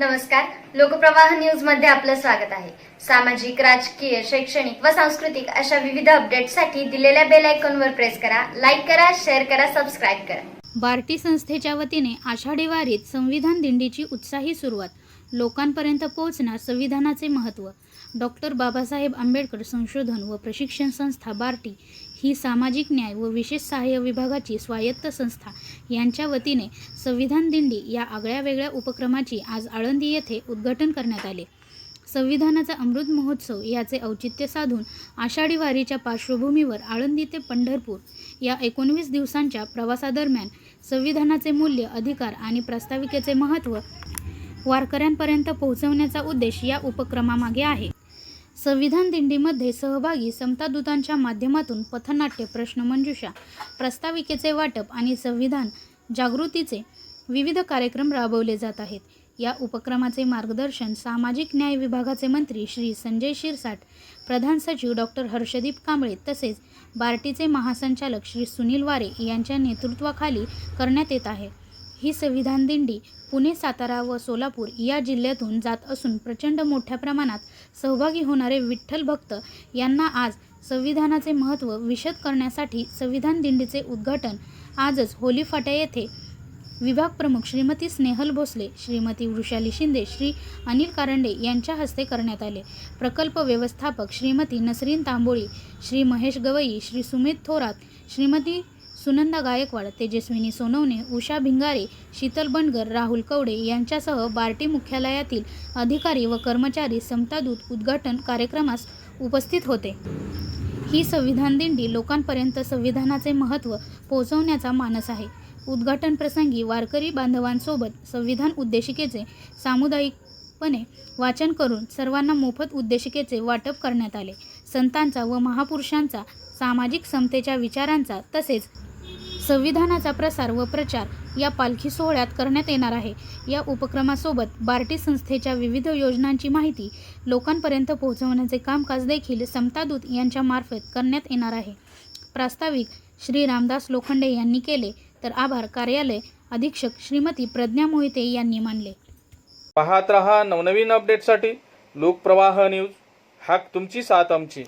नमस्कार. लोकप्रवाह न्यूजमध्ये आपलं स्वागत आहे. सामाजिक राजकीय शैक्षणिक व सांस्कृतिक अशा विविध अपडेटसाठी दिलेल्या बेल आयकॉनवर प्रेस करा लाईक करा शेअर करा सबस्क्राईब करा. बार्टी संस्थेच्या वतीने आषाढी वारीत संविधान दिंडीची उत्साही सुरुवात लोकांपर्यंत पोहोचणार संविधानाचे महत्त्व. डॉक्टर बाबासाहेब आंबेडकर संशोधन व प्रशिक्षण संस्था बार्टी ही सामाजिक न्याय व विशेष सहाय्य विभागाची स्वायत्त संस्था यांच्या वतीने संविधान दिंडी या आगळ्या वेगळ्या उपक्रमाची आज आळंदी येथे उद्घाटन करण्यात आले. संविधानाचा अमृत महोत्सव याचे औचित्य साधून आषाढी वारीच्या पार्श्वभूमीवर आळंदी ते पंढरपूर या एकोणवीस दिवसांच्या प्रवासादरम्यान संविधानाचे मूल्य अधिकार आणि प्रास्ताविकेचे महत्त्व वारकऱ्यांपर्यंत पोहोचवण्याचा उद्देश या उपक्रमामागे आहे. संविधान दिंडीमध्ये सहभागी समतादूतांच्या माध्यमातून पथनाट्य प्रश्नमंजुषा प्रस्ताविकेचे वाटप आणि संविधान जागृतीचे विविध कार्यक्रम राबवले जात आहेत. या उपक्रमाचे मार्गदर्शन सामाजिक न्याय विभागाचे मंत्री श्री संजय शिरसाट प्रधान सचिव डॉक्टर हर्षदीप कांबळे तसेच बार्टीचे महासंचालक श्री सुनील वारे यांच्या नेतृत्वाखाली करण्यात येत आहे. ही संविधान दिंडी पुणे सातारा व सोलापूर या जिल्ह्यातून जात असून प्रचंड मोठ्या प्रमाणात सहभागी होणारे विठ्ठल भक्त यांना आज संविधानाचे महत्त्व विशद करण्यासाठी संविधान दिंडीचे उद्घाटन. आजच होली फाट्या येथे विभाग प्रमुख श्रीमती स्नेहल भोसले श्रीमती वृषाली शिंदे श्री अनिल कारंडे यांच्या हस्ते करण्यात आले. प्रकल्प व्यवस्थापक श्रीमती नसरीन तांबोळी श्री महेश गवई श्री सुमित थोरात श्रीमती सुनंदा गायकवाड तेजस्विनी सोनवणे उषा भिंगारे शीतल बनगर राहुल कवडे यांच्यासह बार्टी मुख्यालयातील अधिकारी व कर्मचारी समतादूत उद्घाटन कार्यक्रमास उपस्थित होते. ही संविधान दिंडी लोकांपर्यंत संविधानाचे महत्त्व पोहोचवण्याचा मानस आहे. उद्घाटन प्रसंगी वारकरी बांधवांसोबत संविधान उद्देशिकेचे सामुदायिकपणे वाचन करून सर्वांना मोफत उद्देशिकेचे वाटप करण्यात आले. संतांचा व महापुरुषांचा सामाजिक समतेच्या विचारांचा तसेच संविधानाचा प्रसार व प्रचार या पालखी सोहळ्यात करण्यात येणार आहे. या उपक्रमासोबत बार्टी संस्थेच्या विविध योजनांची माहिती लोकांपर्यंत पोहोचवण्याचे कामकाज देखील समतादूत यांच्या मार्फत करण्यात येणार आहे. प्रास्ताविक श्री रामदास लोखंडे यांनी केले तर आभार कार्यालय अधीक्षक श्रीमती प्रज्ञा मोहिते यांनी मानले. पाहत रहा नवनवीन अपडेटसाठी लोकप्रवाह न्यूज हाक तुमची साथ आमची.